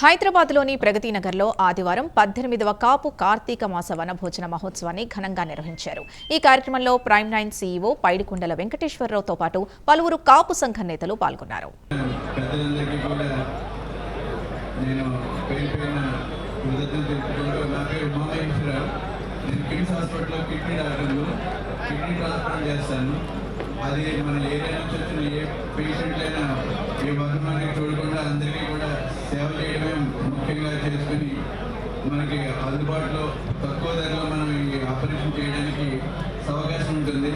హైదరాబాద్లోని ప్రగతి నగర్లో ఆదివారం పద్దెనిమిదవ కాపు కార్తీక మాస వనభోజన మహోత్సవాన్ని ఘనంగా నిర్వహించారు. ఈ కార్యక్రమంలో ప్రైమ్ నైన్ సీఈఓ పైడికొండల వెంకటేశ్వరరావుతో పాటు పలువురు కాపు సంఘ నేతలు పాల్గొన్నారు. అది మన ఏరియా నుంచి వచ్చిన ఏ పేషెంట్ అయినా ఏ వర్గమాన్ని చూడకుండా అందరికీ కూడా సేవ చేయడమే ముఖ్యంగా చేసుకుని మనకి అందుబాటులో తక్కువ ధరలో మనం ఈ ఆపరేషన్ చేయడానికి అవకాశం ఉంటుంది.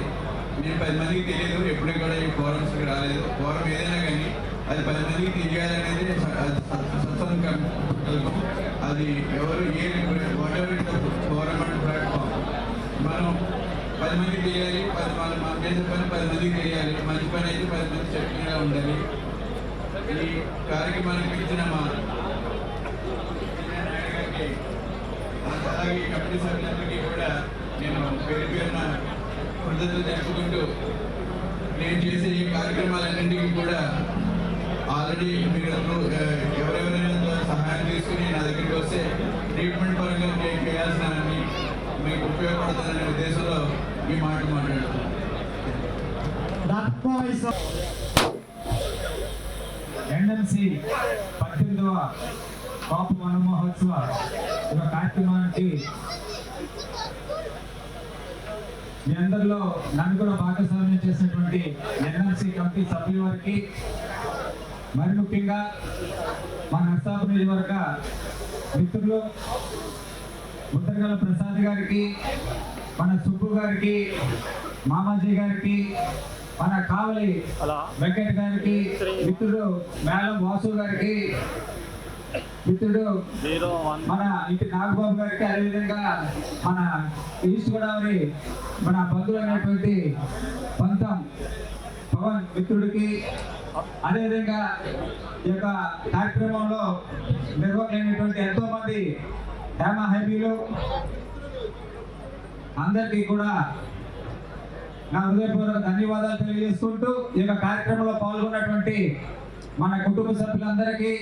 నేను పది మందికి తెలియదు ఎప్పుడు కూడా ఈ ఫోరమ్స్కి రాలేదు. ఫోరం ఏదైనా కానీ అది పది మందికి తెలియాలనేది స- సత్సంగం. కల్పం. అది ఎవరు ఏ whatever it forum and platform. మనం పది మందికి తెలియాలి పది మనం చేసే పని పది మందికి తెలియాలి మంచి పని అయితే పది మంది చెప్పినలా ఉండాలి. ఈ కార్యక్రమానికి ఇచ్చిన మా అలాగే ఈ కమిటీ సభ్యులందరికీ కూడా నేను పేరు పేరున కృతజ్ఞతలు తెలుపుకుంటూ నేను చేసే ఈ కార్యక్రమాలన్నింటికి కూడా ఆల్రెడీ మీరు ఎవరెవరైనా సహాయం తీసుకుని నా దగ్గరికి వస్తే ట్రీట్మెంట్ పరంగా నేను చేయాల్సిన మీకు ఉపయోగపడుతుందనే ఉద్దేశంలో ఈ మాట మాట్లాడుతున్నాను. ఎన్ఎంసి పద్దెనిమిదవ కాపు వన మహోత్సవ ఒక కార్యక్రమానికి మీ అందరిలో నన్ను కూడా భాగస్వామ్యం చేసినటువంటి ఎన్ఎంసి కమిటీ సభ్యుల వారికి మరి ముఖ్యంగా మా నర్సాపు నియోజకవర్గ మిత్రులు ముద్రగల ప్రసాద్ గారికి మన సుబ్బు గారికి మామాజీ గారికి మన కావలి వెంకట్ గారికి మిత్రుడు మేళం వాసు గారికి మిత్రుడు మన ఇంటి నాగబాబు గారికి అదేవిధంగా మన ఈస్ట్ గోదావరి మన బంధువు అయినటువంటి పంతం పవన్ మిత్రుడికి అదేవిధంగా ఈ యొక్క కార్యక్రమంలో నిర్వహణైనటువంటి ఎంతో మంది హేమ హైబీలు అందరికీ కూడా నా హృదయపూర్వక ధన్యవాదాలు తెలియజేసుకుంటూ ఈ యొక్క కార్యక్రమంలో పాల్గొన్నటువంటి మన కుటుంబ సభ్యులందరికీ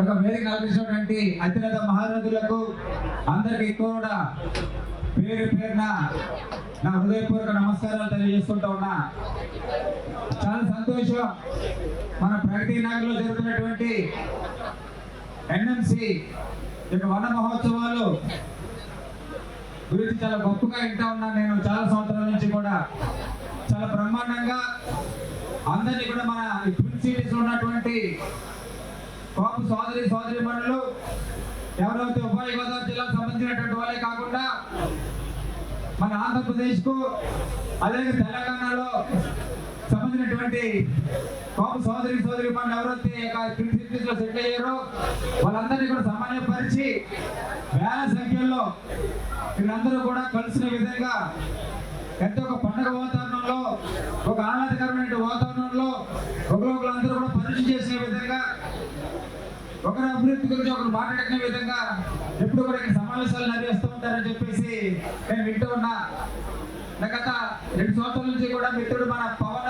ఒక వేదిక కల్పించినటువంటి అత్యున్నత మహారథులకు అందరికీ కూడా పేరు పేరున నా హృదయపూర్వక నమస్కారాలు తెలియజేసుకుంటూ ఉన్నా. చాలా సంతోషం మన ప్రగతి నగర్లో జరుగుతున్నటువంటి ఎన్ఎంసి యొక్క వన మహోత్సవాలు గురించి చాలా గొప్పగా వింటా ఉన్నాను నేను చాలా సంవత్సరాల నుంచి కూడా. చాలా బ్రహ్మాండంగా అందరినీ కూడా మన ట్విన్ సిటీస్ ఉన్నటువంటి కాపు సోదరి సోదరి మనులు ఎవరైతే ఉభయ గోదావరి జిల్లాకు సంబంధించినటువంటి వాళ్ళే కాకుండా మన ఆంధ్రప్రదేశ్కు అలాగే అదే తెలంగాణలో సంబంధించినటువంటి కాపు సోదరి సోదరి పనులు ఎవరైతే ట్విన్ సిటీస్లో సెటిల్ అయ్యారో వాళ్ళందరినీ కూడా సమన్వయపరిచి వేల సంఖ్యలో వీళ్ళందరూ కూడా కలిసిన విధంగా ఎంతో ఒక పండుగ వాతావరణంలో ఒక ఆహ్లాదకరమైన వాతావరణంలో ఒకరొకరు కూడా పరిచయం చేసే విధంగా ఒకరి అభివృద్ధి గురించి ఒకరు మాట్లాడుకునే విధంగా ఎప్పుడు కూడా ఇక్కడ సమావేశాలు నిర్వహిస్తూ ఉంటారని చెప్పేసి నేను వింటూ ఉన్నా. గత రెండు సంవత్సరాల నుంచి కూడా మిత్రుడు మన పవన్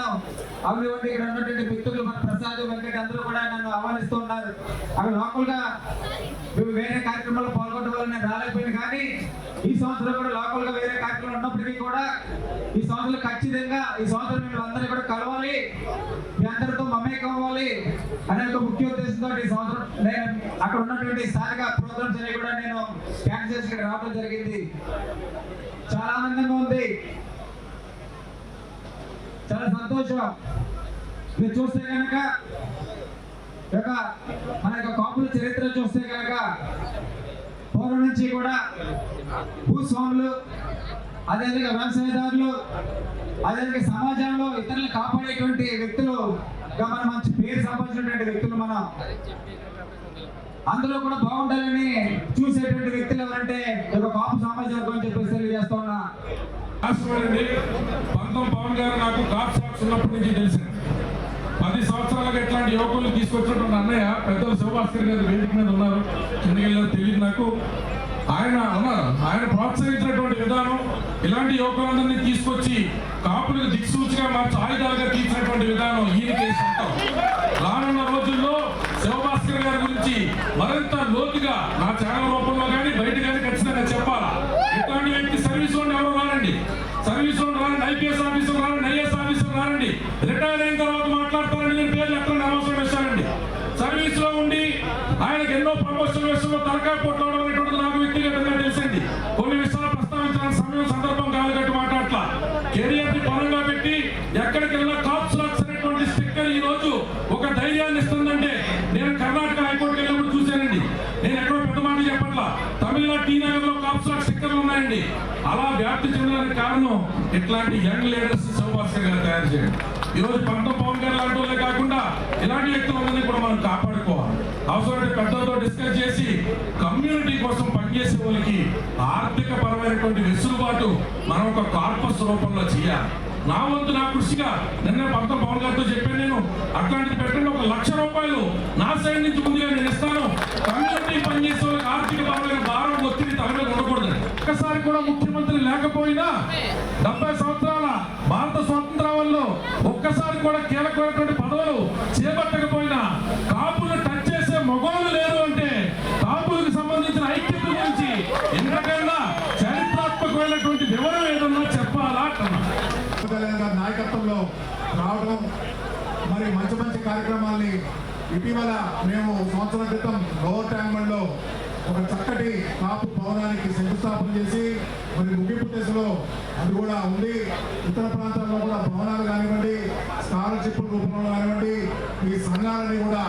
అవనివ్వండి ఇక్కడ ఉన్నటువంటి మిత్రులు మన ప్రసాద్ వెంకట అందరూ కూడా నన్ను ఆహ్వానిస్తూ ఉన్నారు. అవి లోకల్గా వేరే కార్యక్రమాల్లో పాల్గొనడం వల్ల నేను రాలేకపోయింది కానీ ఈ సంవత్సరం కూడా లోకల్గా వేరే కార్యక్రమాలు ఉన్నప్పటికీ కూడా ఈ సంవత్సరం ఖచ్చితంగా ఈ సంవత్సరం మేము అందరినీ కూడా కలవాలి. మీ అందరితో మమేకం అవ్వాలి అనే ఒక ముఖ్య ఉద్దేశంతో ఈ సంవత్సరం నేను అక్కడ ఉన్నటువంటి స్థానిక ప్రోగ్రామ్స్ అనేవి కూడా నేను క్యాన్సిల్ చేసి ఇక్కడ రావడం జరిగింది. చాలా ఆనందంగా ఉంది. చాలా సంతోషం. మీరు చూస్తే కనుక యొక్క మన యొక్క కాపుల చరిత్ర చూస్తే కనుక పూర్వం నుంచి కూడా భూస్వాములు అదేవిధంగా వ్యవసాయదారులు అదేవిధంగా సమాజంలో ఇతరులను కాపాడేటువంటి వ్యక్తులు మనం మంచి పేరు సంపాదించినటువంటి వ్యక్తులు మనం అందులో కూడా బాగుండాలని చూసేటువంటి వ్యక్తులు ఎవరంటే ఒక పాప కాపు సామాజిక అని చెప్పేసి తెలియజేస్తా ఉన్నా. పంతం పవన్ గారు నాకు కాప్ షాప్స్ ఉన్నప్పటి నుంచి తెలిసిన పది సంవత్సరాలకు ఇట్లాంటి యువకులు తీసుకొచ్చినటువంటి అన్నయ్య పెద్దలు శివభాస్కర్ గారు వేదిక మీద ఉన్నారు. కిందకి తెలియదు నాకు. ఆయన ఆయన ప్రోత్సహించినటువంటి విధానం ఇలాంటి యువకులందరినీ తీసుకొచ్చి కాపులకు దిక్సూచిగా మార్చి ఆయుధాలుగా తీర్చినటువంటి విధానం ఈయనకి సొంతం రానున్న రోజుల్లో శివభాస్కర్ గారి గురించి మరింత లోతుగా నా ఛానల్ రూపంలో కానీ బయట కానీ ఖచ్చితంగా చెప్పాలా? ఇట్లాంటి వ్యక్తి సర్వీస్లో ఎవరు రారండి. సర్వీస్లో రారండి ఐపీఎస్ ఆఫీసర్ రారండి ఐఏఎస్ ఆఫీసర్ రారండి. రిటైర్ ప్రమోషన్ విషయంలో తలకాయ పొట్టడం అనేటువంటిది నాకు వ్యక్తిగతంగా తెలిసింది. కొన్ని విషయాలు ప్రస్తావించడానికి సమయం సందర్భం కాదు కాబట్టి మాట్లాడట్లా. కెరియర్ని పరంగా పెట్టి ఎక్కడికి వెళ్ళినా కాప్స్ లాక్స్ అనేటువంటి స్టిక్కర్ ఈ రోజు ఒక ధైర్యాన్ని ఇస్తుందంటే నేను కర్ణాటక హైకోర్టుకి వెళ్ళినప్పుడు చూశానండి. నేను ఎక్కడో పెద్ద మాట చెప్పట్లా. తమిళనాడు టీ నగర్లో కాప్స్ లాక్ స్టిక్కర్లు ఉన్నాయండి. అలా వ్యాప్తి చెందడానికి కారణం ఇట్లాంటి యంగ్ లీడర్స్ శివభాస్కర్ గారు తయారు చేయండి. ఈ రోజు పవన్ గారు లాంటి వాళ్ళే కాకుండా ఇలాంటి వ్యక్తులందరినీ కూడా మనం కాపాడుకోవాలి. అవసరమైతే పెద్దలతో డిస్కస్ చేసి కమ్యూనిటీ కోసం పనిచేసే వాళ్ళకి ఆర్థిక పరమైనటువంటి వెసులుబాటు మనం ఒక కార్పస్ రూపంలో చేయాలి. నా వంతు నా కృషిగా నిన్న పంత పవన్ గారితో చెప్పాను నేను. అట్లాంటిది పెట్టండి ఒక లక్ష రూపాయలు నా సైడ్ నుంచి ముందుగా నేను ఇస్తాను. కమ్యూనిటీ పనిచేసే వాళ్ళకి ఆర్థిక పరమైన భారం ఒత్తిడి తల మీద ఉండకూడదు. ఒక్కసారి కూడా ముఖ్యమంత్రి లేకపోయినా డెబ్బై సంవత్సరాల భారత స్వాతంత్రాల్లో ఒక్కసారి కూడా కీలకమైనటువంటి పదవులు చేపట్టకపోయినా కాపులు టచ్ చేసే మగవాళ్ళు లేరు అంటే కాపులకు సంబంధించిన ఐక్యత గురించి ఎంతకైనా చరిత్రాత్మకమైనటువంటి వివరం ఏదన్నా చెప్పాలా నాయకత్వంలో రావడం మరి మంచి మంచి కార్యక్రమాల్ని ఇటీవల మేము సంవత్సరం క్రితం లోవర్ ట్యాంక్మెంట్లో ఒక చక్కటి కాపు భవనానికి శంకుస్థాపన చేసి మరి ముగింపు దశలో అది కూడా ఉంది. ఇతర ప్రాంతాల్లో కూడా భవనాలు కానివ్వండి స్కాలర్షిప్ రూపంలో కానివ్వండి ఈ సంఘాలని కూడా